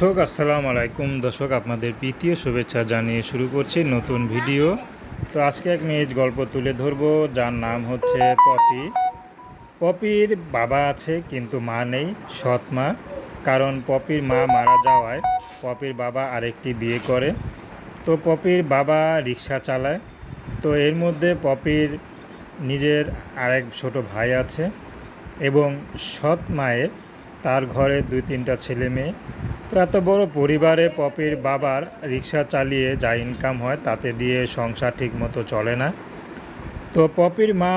দর্শক, আসসালামু আলাইকুম। দর্শক, আপনাদের প্রীতীয় শুভেচ্ছা জানিয়ে শুরু করছি নতুন ভিডিও। তো আজকে এক মেয়ের গল্প তুলে ধরবো, যার নাম হচ্ছে পপি। পপির বাবা আছে, কিন্তু মা নেই, সৎ মা। কারণ পপির মা মারা যাওয়ায় পপির বাবা আরেকটি বিয়ে করে। তো পপির বাবা রিক্সা চালায়। তো এর মধ্যে পপির নিজের আরেক ছোট ভাই আছে এবং সৎ মায়ের তার ঘরে দুই তিনটা ছেলে মেয়ে। এত বড় পরিবারে পপির বাবার রিক্সা চালিয়ে যা ইনকাম হয়, তাতে দিয়ে সংসার ঠিকমতো চলে না। তো পপির মা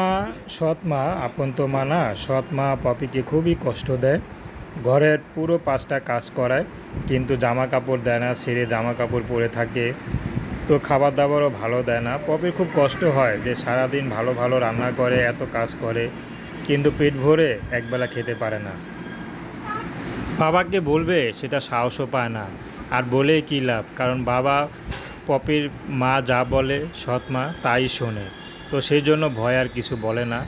সৎ মা আপন তো মা না সৎ মা পপিকে খুবই কষ্ট দেয়। ঘরের পুরো পাঁচটা কাজ করায়, কিন্তু জামা কাপড় দেয় না, ছেড়ে জামা কাপড় পরে থাকে। তো খাবার দাবারও ভালো দেয় না। পপির খুব কষ্ট হয় যে সারাদিন ভালো ভালো রান্না করে, এত কাজ করে, কিন্তু পেট ভরে একবেলা খেতে পারে না। বাবাকে বলবে, সেটা সাহসও পায় না। আর বলে কী লাভ? কারণ বাবা পপির মা যা বলে সৎ মা, তাই শোনে। তো সেই জন্য ভয় আর কিছু বলে না।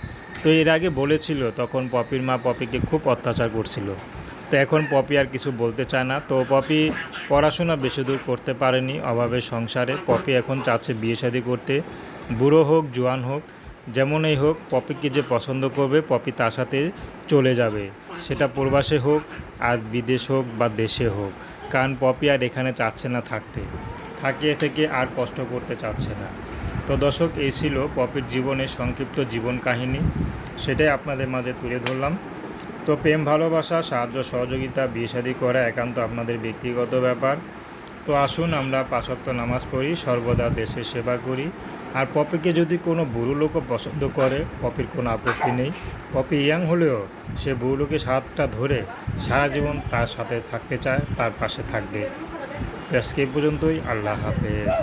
তো এর আগে বলেছিল, তখন পপির মা পপিকে খুব অত্যাচার করছিল। তো এখন পপি আর কিছু বলতে চায় না। তো পপি পড়াশোনা বেশি দূর করতে পারেনি অভাবের সংসারে। পপি এখন চাচ্ছে বিয়ে শাদি করতে। বুড়ো হোক, জোয়ান হোক যেমনই হোক, পপিকে যে পছন্দ করবে, পপি তার সাথে চলে যাবে। সেটা প্রবাসে হোক, আর বিদেশ হোক বা দেশে হোক। কারণ পপি আর এখানে চাচ্ছে না থাকতে। থাকিয়ে থেকে আর কষ্ট করতে চাচ্ছে না। তো দর্শক, এই ছিল পপির জীবনের সংক্ষিপ্ত জীবন কাহিনী। সেটাই আপনাদের মাঝে তুলে ধরলাম। তো প্রেম, ভালোবাসা, সাহায্য, সহযোগিতা, বিয়ে শাদী করা একান্ত আপনাদের ব্যক্তিগত ব্যাপার। তো আসুন আমরা পাশত্ব নামাজ পড়ি, সর্বদা দেশের সেবা করি। আর পপিকে যদি কোনো বুড়ো লোকও পছন্দ করে, পপির কোনো আপত্তি নেই। পপি ইয়াং হলেও সে বুড়ো লোকের হাতটা ধরে সারা জীবন তার সাথে থাকতে চায়, তার পাশে থাকবে। তো আজকে পর্যন্তই, আল্লাহ হাফেজ।